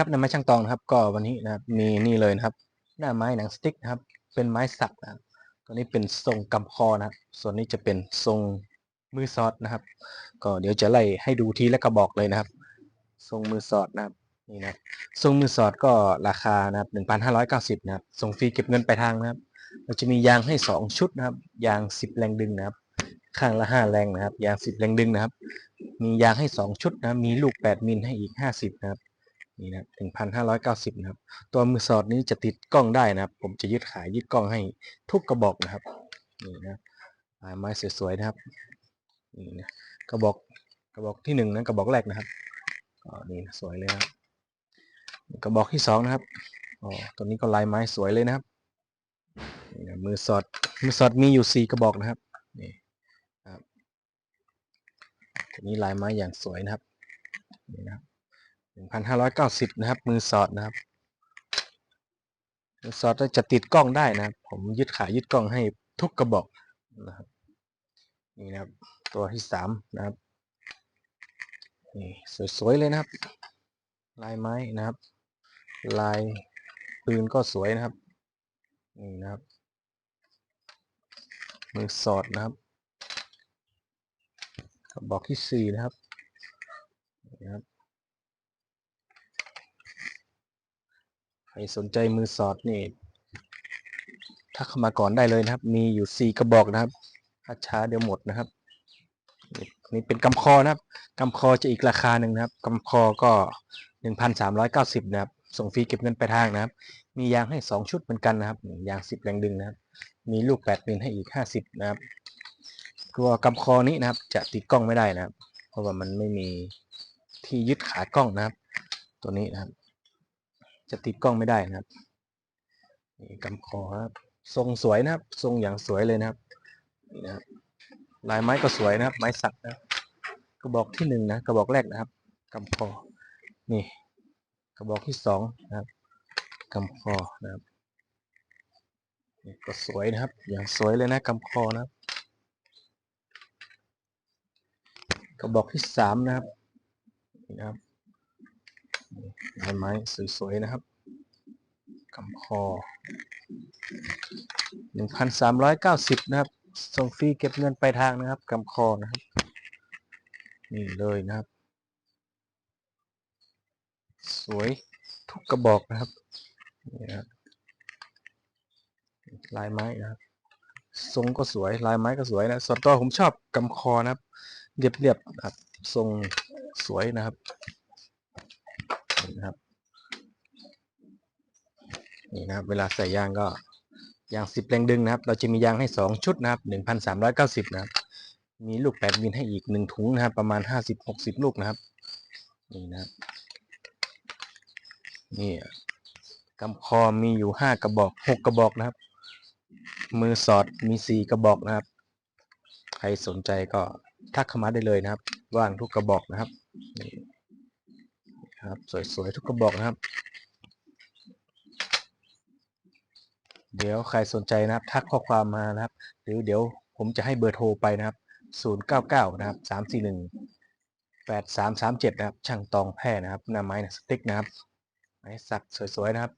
ครับหน้าไม้ช่างตองนะครับ ก็วันนี้นะครับมีนี่เลยนะครับ หน้าไม้หนังสติ๊กนะครับ เป็นไม้สักนะครับตัวนี้เป็นทรงกำคอนะครับ ส่วนนี้จะเป็นทรงมือซอดนะครับ ก็เดี๋ยวจะไล่ให้ดูทีละกระบอกเลยนะครับ ทรงมือสอดนะครับนี่นะทรงมือสอดก็ราคานะครับ1,590นะครับส่งฟรีเก็บเงินไปลายทางนะครับ เราจะมียางให้2ชุดนะครับ ยาง10แรงดึงนะครับ ข้างละ5แรงนะครับ ยาง10แรงดึงนะครับ มียางให้2ชุดนะมีลูก8มิลให้อีก50นะครับ นี่นะครับ1,590นะครับ ตัวมือสอดนี้จะติดกล้องได้นะครับ ผมจะยึดขายยึดกล้องให้ทุกกระบอกนะครับนี่นะลายไม้สวยๆนะครับนี่นะกระบอกกระบอกที่หนึ่งนะกระบอกแรกนะครับอ๋อนี่นะสวยเลยนะครับกระบอกที่สองนะครับอ๋อตัวนี้ก็ลายไม้สวยเลยนะครับนี่นะมือสอดมือสอดมีอยู่สี่กระบอกนะครับนี่ครับตัวนี้ลายไม้อย่างสวยนะครับนี่นะครับ นึ่งพันห้าร้อยเก้าสิบนะครับ มือสอดนะครับ มือสอดจะติดกล้องได้นะครับ ผมยึดขายึดกล้องให้ทุกกระบอกนะครับนี่นะครับ ตัวที่สามนะครับนี่สวยๆเลยนะครับ ลายไม้นะครับ ลายปืนก็สวยนะครับนี่นะครับ มือสอดนะครับกระบอกที่สี่นะครับนี่นะครับ ใค รสนใจมือสอดนี่ทักเข้ามาก่อนได้เลยนะครับ มีอยู่สี่กระบอกนะครับถ้าช้าเดี๋ยวหมดนะครับ นี่เป็นกำคอนะครับกำคอจะอีกราคาหนึ่งนะครับกำคอก็หนึ่งพันสามร้อยเก้าสิบนะครับ ส่งฟรีเก็บเงินไปลายทางนะครับ มียางให้สองชุดเหมือนกันนะครับ ยางสิบแรงดึงนะครับ มีลูกแปดมิลให้อีกห้าสิบนะครับตัวกำคอนี้นะครับ จะติดกล้องไม่ได้นะครับ เพราะว่ามันไม่มีที่ยึดขากล้องนะครับ ตัวนี้นะครับ จะติดกล้องไม่ได้นะครับนี่กำคอครับทรงสวยนะครับ ทรงอย่างสวยเลยนะครับนี่นะครับลายไม้ก็สวยนะครับ ไม้สักนะครับกระบอกที่หนึ่งนะกระบอกแรกนะครับกำคอนี่กระบอกที่สองนะครับกำคอนะครับนี่ก็สวยนะครับ อย่างสวยเลยนะกำคอนะครับ กระบอกที่สามนะครับนี่นะครับ นี่ลายไม้สวยๆนะครับกำคอหนึ่งพันสามร้อยเก้าสิบนะครับ ส่งฟรีเก็บเงินไปทางนะครับกำคอนะครับ นี่เลยนะครับ สวยทุกกระบอกนะครับ นี่นะครับลายไม้นะครับ ทรงก็สวย ลายไม้ก็สวยนะส่วนตัวผมชอบกำคอนะครับ เรียบๆครับ ทรงสวยนะครับ นี่นะครับ นี่นะครับ เวลาใส่ยางก็ยางสิบแรงดึงนะครับ เราจะมียางให้สองชุดนะครับหนึ่งพันสามร้อยเก้าสิบนะครับ มีลูกแปดมิลให้อีกหนึ่งถุงนะครับ ประมาณห้าสิบหกสิบลูกนะครับ นี่นะครับนี่กำคอมีอยู่ห้ากระบอกหกกระบอกนะครับ มือสอดมีสี่กระบอกนะครับ ใครสนใจก็ทักเข้ามาได้เลยนะครับ ว่างทุกกระบอกนะครับนี่ ครับ สวยๆ ทุกกระบอกนะครับ เดี๋ยวใครสนใจนะครับ ทักข้อความมานะครับ หรือเดี๋ยวผมจะให้เบอร์โทรไปนะครับ 099 นะครับ 341 8337 นะครับ ช่างตองแพร่นะครับหน้าไม้นะสติ๊กนะครับไม้สักสวยๆ นะครับ